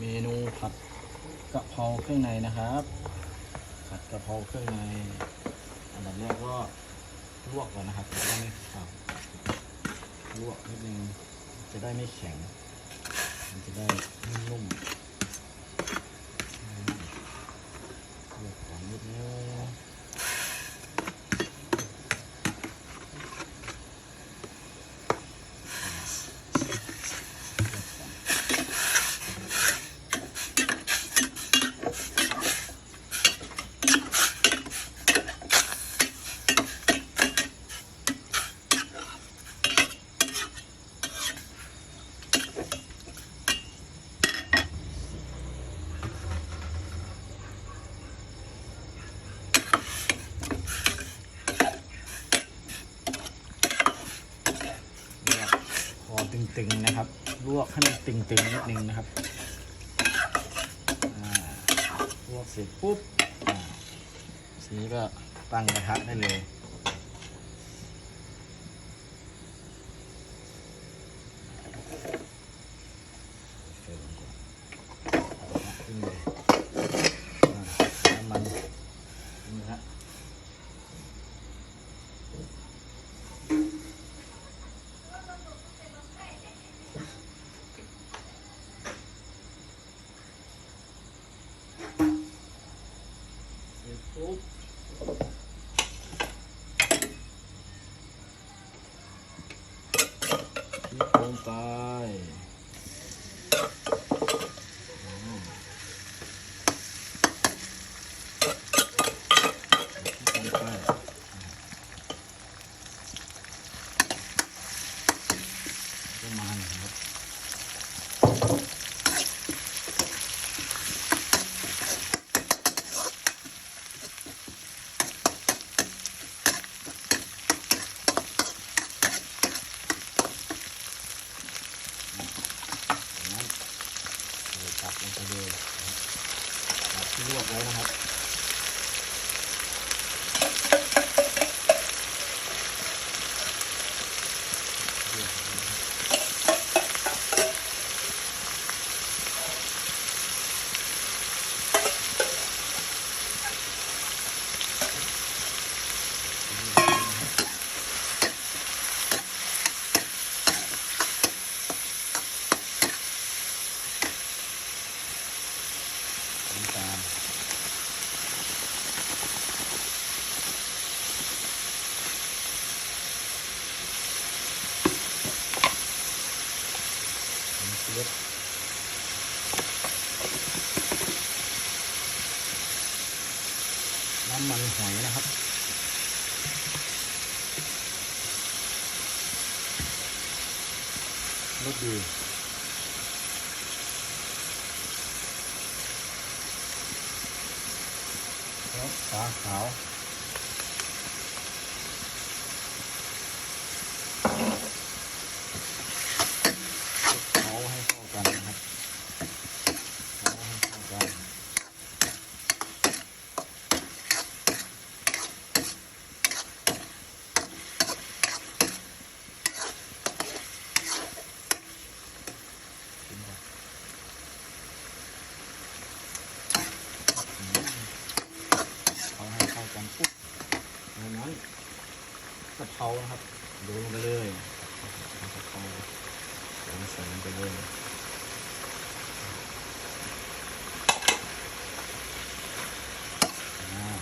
เมนูผัดกะเพราเครื่องในนะครับ ผัดกะเพราเครื่องใน อันดับแรกก็ลวกก่อนนะครับจะได้ไม่ขาวลวกนิดนึงจะได้ไม่แข็ง มันจะได้นุ่มๆอืมลวกก่อนนิดนึง ลวกพอ ตึงๆนะครับ ลวกให้มันตึงๆนิดนึงนะครับลวกเสร็จปุ๊บทีนี้ก็ตั้งกระทะได้เลยเติมก่อนเอากระทะขึ้นเลยอ่าน้ำมันนี่ฮะ เสร็จปุ๊บพริกลงไปอืมพริกลงไปประมาณนี้ครับ จากนั้นเราตัก ลงไปเลยครับที่ลวกไว้นะครับ น้ำตาล น้ำซุปน้ำมันหอยนะครับรสดีแล้วฝาขาวเขาให้เข้ากันนะครับเขาให้เข้ากันชิมก่อนเขาให้เข้ากันปุ๊บ จากนั้นกะเพรานะครับโยนลงไปเลยกะเพราใส่ลงไปเลยอ่า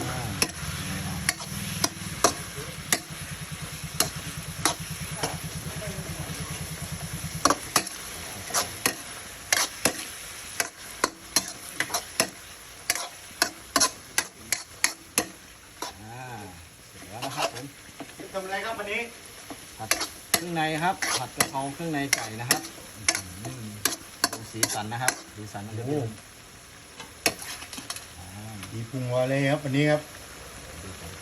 อ่านี่นะ อ่าเสร็จแล้วนะครับ ผมทำอะไรครับวันนี้ผัดเครื่องในครับ ผัดกะเพราเครื่องในไก่นะครับอื้อหือดูสีสันนะครับสีสันมันจะเป็นอ่าดีพุงวาเลยครับวันนี้ครับดูกัน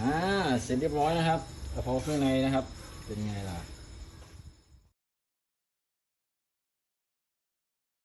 อ่าเสร็จเรียบร้อยนะครับกระเพราเครื่องในนะครับ เป็นไงล่ะ